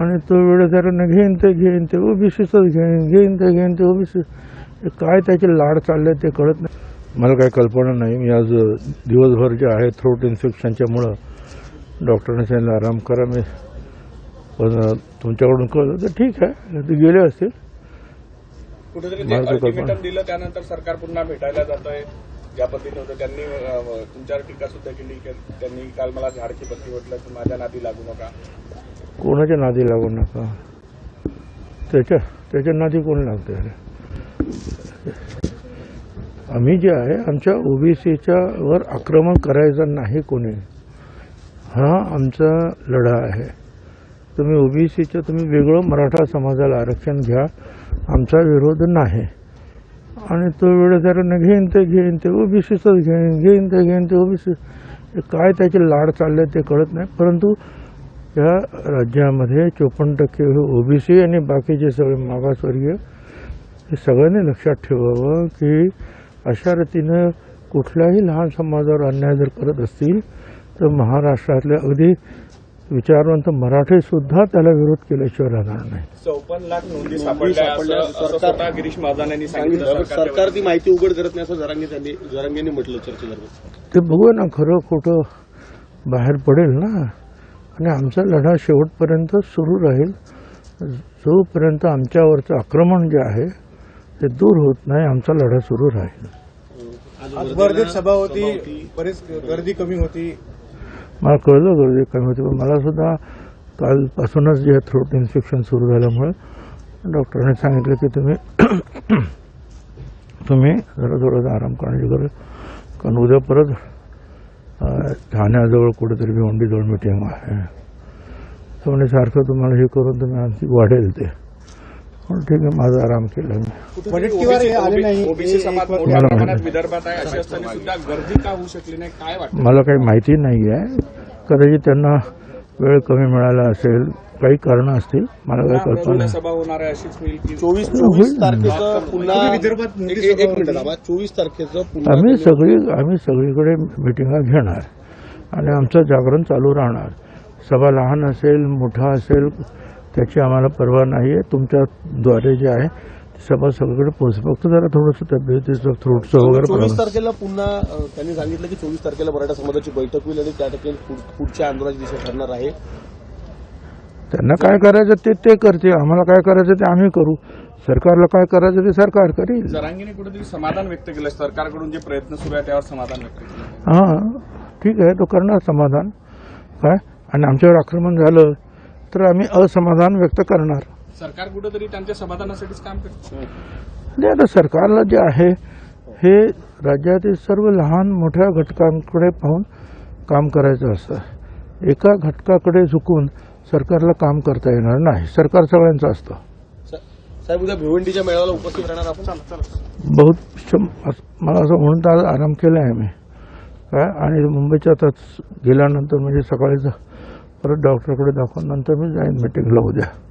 आणि तो वेळेदारानं घेईन ते घेईन ते ओबीसीचंच घेईन घेईन ते घेईन ते ओबीसी. काय त्याचे लाड चालले ते कळत नाही. मला काही कल्पना नाही. मी आज दिवसभर जे आहे थ्रोट इन्फेक्शनच्यामुळं डॉक्टरने सांगितलं आराम करा मी. पण तुमच्याकडून कळलं तर ठीक आहे. ते गेले असतील. दिलं त्यानंतर सरकार पुन्हा भेटायला जात आहे ज्या पद्धतीने होतं त्यांनी तुमच्यावर टीका सुद्धा केली की त्यांनी काल मला झाडची पत्ती म्हटलं की माझ्या नादी लागू नका. कोणाच्या नादी लागू नका. त्याच्या त्याच्या नादी कोण लागते? अरे आम्ही जे आहे आमच्या ओबीसीच्या वर आक्रमण करायचं नाही कोणी. हा आमचा लढा आहे. तुम्ही ओबीसीचं तुम्ही वेगळं मराठा समाजाला आरक्षण घ्या. आमचा विरोध नाही. आणि तो वेळेदारानं घेईन ते घेईन ते ओबीसीचंच घेईन घेईन ते घेईन ते ओबीसी काय त्याचे लाड चालले ते कळत नाही. परंतु या राज्यामध्ये चोपन्न टक्के ओबीसी आणि बाकीचे सगळे मागासवर्गीय हे सगळ्यांनी लक्षात ठेवावं की अशा रीतीनं कुठल्याही लहान समाजावर अन्याय जर करत असतील तर महाराष्ट्रातले अगदी विचारवंत मराठी सुद्धा त्याला विरोध केल्याशिवाय राहणार नाही. चौपन्न लाख नोंदी सापडल्या सरकार- गिरीश महाजन यांनी सांगितलं. सरकार ती माहिती उघड करत नाही असं जरांगे त्यांनी जरांगेंनी म्हटलं चर्चेदरम्यान. ते बघू ना खरं खोटं बाहेर पडेल ना. आणि आमचा लढा शेवटपर्यंत सुरू राहील. जोपर्यंत आमच्यावरचं आक्रमण जे आहे ते दूर होत नाही आमचा लढा सुरू राहील. सभा होती बरेच गर्दी कमी होती. मला कळलं गर्दी कमी होती पण मला सुद्धा कालपासूनच जे थ्रोट इन्फेक्शन सुरू झाल्यामुळे डॉक्टरांनी सांगितलं की तुम्ही तुम्ही जरा थोडंसं आराम करण्याची गरज कारण उद्या परत ठाण्याजवळ कुठेतरी भिवंडीजवळ मिटिंग आहे तर म्हणे सारखं तुम्हाला हे करून तुम्ही आणखी वाढेल ते पण ठीक आहे माझा आराम केला मी वडेट्टीवार आले नाही ओबीसी समाज एक- मोठ्या मला प्रमाणात माहिती. विदर्भात आहे अशी असताना सुद्धा गर्दी का होऊ शकली नाही काय वाटतं मला काही माहिती नाही आहे कदाचित त्यांना वेळ कमी मिळाला असेल काही कारणं असतील मला काही कल्पना सभा होणार आहे अशीच होईल की चोवीस चोवीस तारखेचं पुन्हा विदर्भात एक- मिनिट. चोवीस पुन्हा आम्ही सगळी आम्ही सगळीकडे मिटिंगा घेणार. आणि आमचं जागरण चालू राहणार. सभा लहान असेल मोठा असेल त्याची आम्हाला पर्वा नाही आहे. तुमच्याद्वारे जे आहे ती सभा सगळीकडे पोहोच फक्त जरा थोडंसं तब्येतीचं थ्रोटचं वगैरे चोवीस तारखेला पुन्हा त्यांनी सांगितलं की चोवीस तारखेला मराठा समाजाची बैठक होईल आणि त्या ठिकाणी पुढ- पुढच्या आंदोलनाची दिशा ठरणार आहे. त्यांना काय करायचं ते ते करतील आम्हाला काय करायचं ते आम्ही करू. सरकारला काय करायचं ते सरकार करील. जरांगीने कुठेतरी समाधान व्यक्त केलं सरकारकडून जे प्रयत्न सुरू आहे त्यावर समाधान व्यक्त केलं. हां ठीक आहे तो करणार समाधान. काय? आणि आमच्यावर आक्रमण झालं तर आम्ही असमाधान व्यक्त करणार. सरकार कुठेतरी त्यांच्या समाधानासाठीच काम करतं. नाही आता सरकारला जे आहे हे राज्यातील सर्व लहान मोठ्या घटकांकडे पाहून काम करायचं असतं. एका घटकाकडे झुकून सरकारला काम करता येणार नाही. सरकार सगळ्यांचं असतं. साहेब उद्या भिवंडीच्या मेळाव्याला उपस्थित राहणार आपण? बहुत शं- अस- मला असं म्हणून तर आज आराम केला आहे मी काय? आणि मुंबईच्या आता गेल्यानंतर म्हणजे सकाळीच परत डॉक्टरकडे दाखवून नंतर मी जाईन मिटिंगला उद्या.